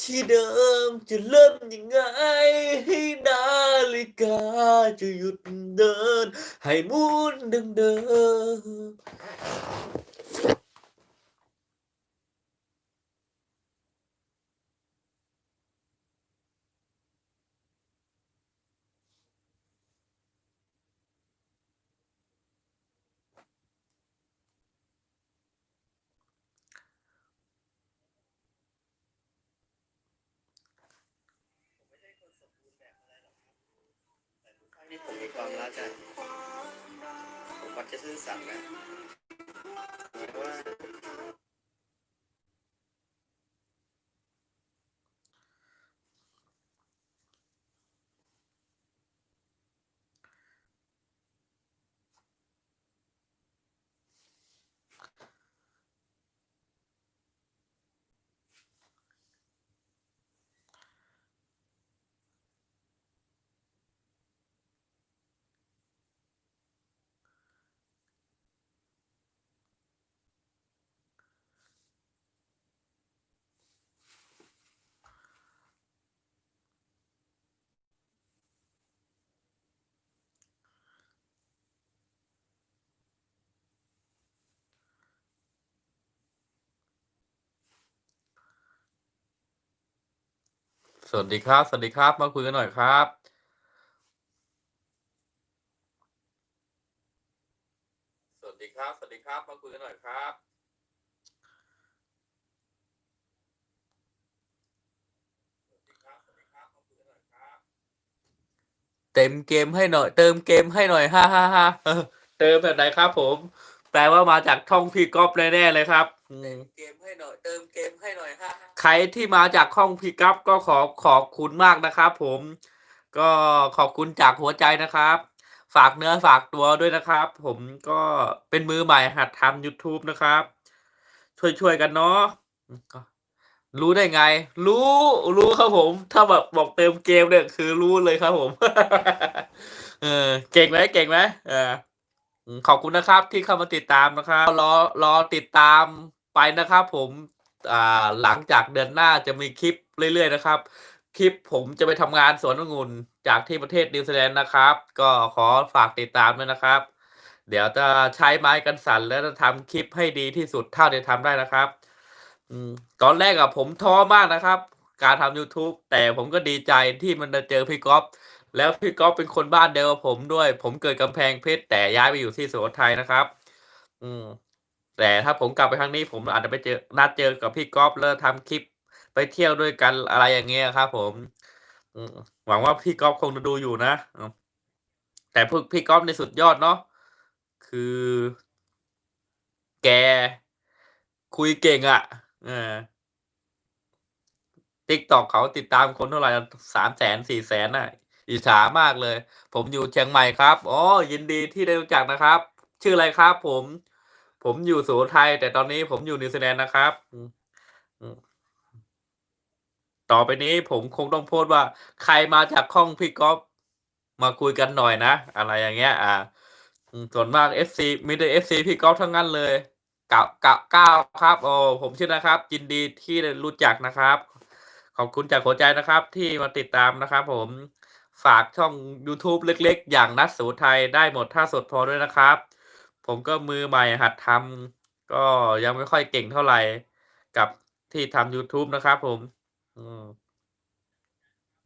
ที่เดิมจะเริ่มยังไง ให้นาฬิกาจะหยุดเดิน ให้มุนดังเดิม ที่ผมมีความรักอะผมมักจะซื่อสัตย์นะหมายว่า สวัสดีครับ สวัสดีครับ มาคุยกันหน่อยครับ สวัสดีครับ สวัสดีครับ มาคุยกันหน่อยครับ เต็มเกมให้หน่อย เติมเกมให้หน่อยฮ่าฮ่าฮ่าเออเติมแบบไหนครับผม แปลว่ามาจากท่องพี่ก๊อฟแน่ๆเลยครับเติมเกมให้หน่อยเติมเกมให้หน่อยฮ่าใครที่มาจากห้องพี่ก๊อฟก็ขอขอบคุณมากนะครับ ผม ก็ขอบคุณจากหัวใจนะครับ ฝากเนื้อฝากตัวด้วยนะครับ ผมก็เป็นมือใหม่หัดทำ YouTube นะครับ ช่วยๆกันเนาะก็รู้ได้ไง รู้รู้ครับผม ถ้าแบบบอกเติมเกมเนี่ยคือรู้เลยครับผม เออเก่งไหมเก่งไหมเอออืม ขอบคุณนะครับที่เข้ามาติดตามนะครับรอรอติดตามไปนะครับ ผมอ่าหลังจากเดือนหน้าจะมีคลิปเรื่อยๆนะครับ คลิปผมจะไปทำงานสวนองุ่นจากที่ประเทศนิวซีแลนด์นะครับ ก็ขอฝากติดตามด้วยนะครับ เดี๋ยวจะใช้ไม้กันสั่นแล้วจะทำคลิปให้ดีที่สุดเท่าที่ทำได้นะครับตอนแรกอะผมท้อมากนะครับ การทำ YouTube แต่ผมก็ดีใจที่มันได้เจอพี่ก๊อฟ แล้วพี่ก๊อฟเป็นคนบ้านเดียวกับผมด้วย ผมเกิดกำแพงเพชรแต่ย้ายไปอยู่ที่สุโขทัยนะครับ อืม แต่ถ้าผมกลับไปครั้งนี้ผมอาจจะไปเจอนัดเจอกับพี่ก๊อฟแล้วทำคลิปไปเที่ยวด้วยกันอะไรอย่างเงี้ยครับ ผมหวังว่าพี่ก๊อฟคงจะดูอยู่นะแต่พวกพี่ก๊อฟในสุดยอดเนาะคือ แก คุยเก่งอะ่ะติ๊กตอกเขาติดตามคนเท่าไหร่สามแสนสี่แสนน่ะ อิจฉามากเลย ผมอยู่เชียงใหม่ครับอ๋อยินดีที่ได้รู้จักนะครับ ชื่ออะไรครับ ผม ผมอยู่สุโขทัยแต่ตอนนี้ผมอยู่นิวซีแลนด์นะครับต่อไปนี้ผมคงต้องโพสต์ว่า ใครมาจากห้องพี่ก๊อฟมาคุยกันหน่อยนะ อะไรอย่างเงี้ย อ่า ส่วนมากเอฟซีมีแต่เอฟซีพี่ก๊อฟทั้งนั้นเลยเก้าเก้าเก้าครับโอ้ผมชื่อนะครับ ยินดีที่ได้รู้จักนะครับ ขอบคุณจากหัวใจนะครับ ที่มาติดตามนะครับ ผม ฝากช่อง YouTube เล็กๆ อย่างนัดสูไทยได้หมดถ้าสดพอด้วยนะครับ ผมก็มือใหม่หัดทำก็ยังไม่ค่อยเก่งเท่าไหร่กับที่ทำ YouTube นะครับผม อืม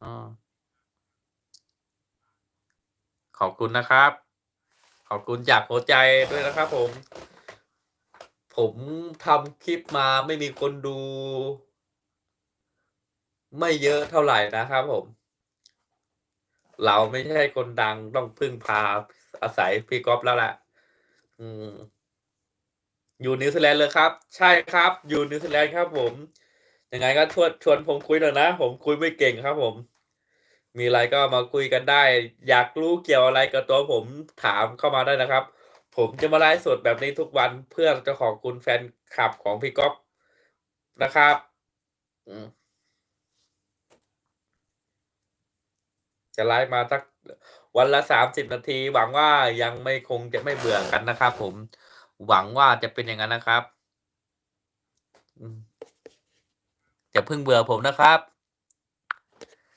อขอบคุณนะครับ ขอบคุณจากหัวใจด้วยนะครับผม ผมทำคลิปมาไม่มีคนดู ไม่เยอะเท่าไหร่นะครับผม เราไม่ใช่คนดังต้องพึ่งพาอาศัยพี่ก๊อฟแล้วแหละอืม อยู่นิวซีแลนด์เลยครับ ใช่ครับ อยู่นิวซีแลนด์ครับ ผมยังไงก็ชวนชวนผมคุยหน่อยนะ ผมคุยไม่เก่งครับ ผม มีอะไรก็มาคุยกันได้ อยากรู้เกี่ยวอะไรกับตัวผมถามเข้ามาได้นะครับ ผมจะมาไลฟ์สดแบบนี้ทุกวันเพื่อจะขอบคุณแฟนคลับของพี่ก๊อฟนะครับ อืม จะไลฟ์มาสักวันละสามสิบนาที หวังว่ายังไม่คงจะไม่เบื่อกันนะครับผมหวังว่าจะเป็นอย่างนั้นนะครับอืมอย่าเพิ่งเบื่อผมนะครับ